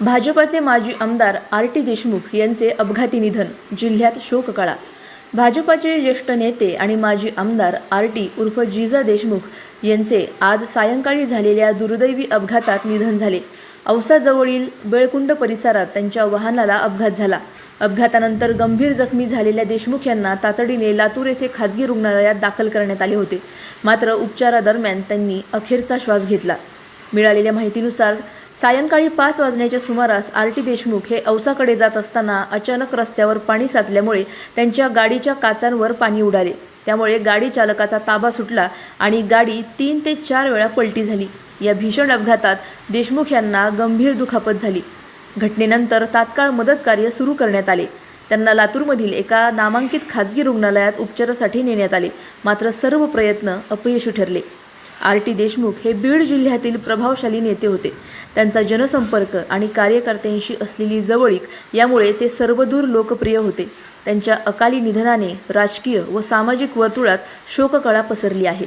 भाजपाचे माजी आमदार आर टी देशमुख यांचे अपघाती निधन जिल्ह्यात शोककळा. भाजपाचे ज्येष्ठ नेते आणि माजी आमदार आर टी उर्फ जिजा देशमुख यांचे आज सायंकाळी झालेल्या दुर्दैवी अपघातात निधन झाले. औसाजवळील बेळकुंड परिसरात त्यांच्या वाहनाला अपघात झाला. अपघातानंतर गंभीर जखमी झालेल्या देशमुख यांना तातडीने लातूर येथे खासगी रुग्णालयात दाखल करण्यात आले होते. मात्र उपचारादरम्यान त्यांनी अखेरचा श्वास घेतला. मिळालेल्या माहितीनुसार सायंकाळी पाच वाजण्याच्या सुमारास आर टी देशमुख हे औसाकडे जात असताना अचानक रस्त्यावर पाणी साचल्यामुळे त्यांच्या गाडीच्या काचांवर पाणी उडाले. त्यामुळे गाडी चालकाचा ताबा सुटला आणि गाडी तीन ते चार वेळा पलटी झाली. या भीषण अपघातात देशमुख यांना गंभीर दुखापत झाली. घटनेनंतर तात्काळ मदत कार्य सुरू करण्यात आले. त्यांना लातूरमधील एका नामांकित खासगी रुग्णालयात उपचारासाठी नेण्यात आले. मात्र सर्व प्रयत्न अपयशी ठरले. आर टी देशमुख हे बीड जिल्ह्यातील प्रभावशाली नेते होते. त्यांचा जनसंपर्क आणि कार्यकर्त्यांशी असलेली जवळीक यामुळे ते सर्वदूर लोकप्रिय होते. त्यांच्या अकाली निधनाने राजकीय व सामाजिक वर्तुळात शोककळा पसरली आहे.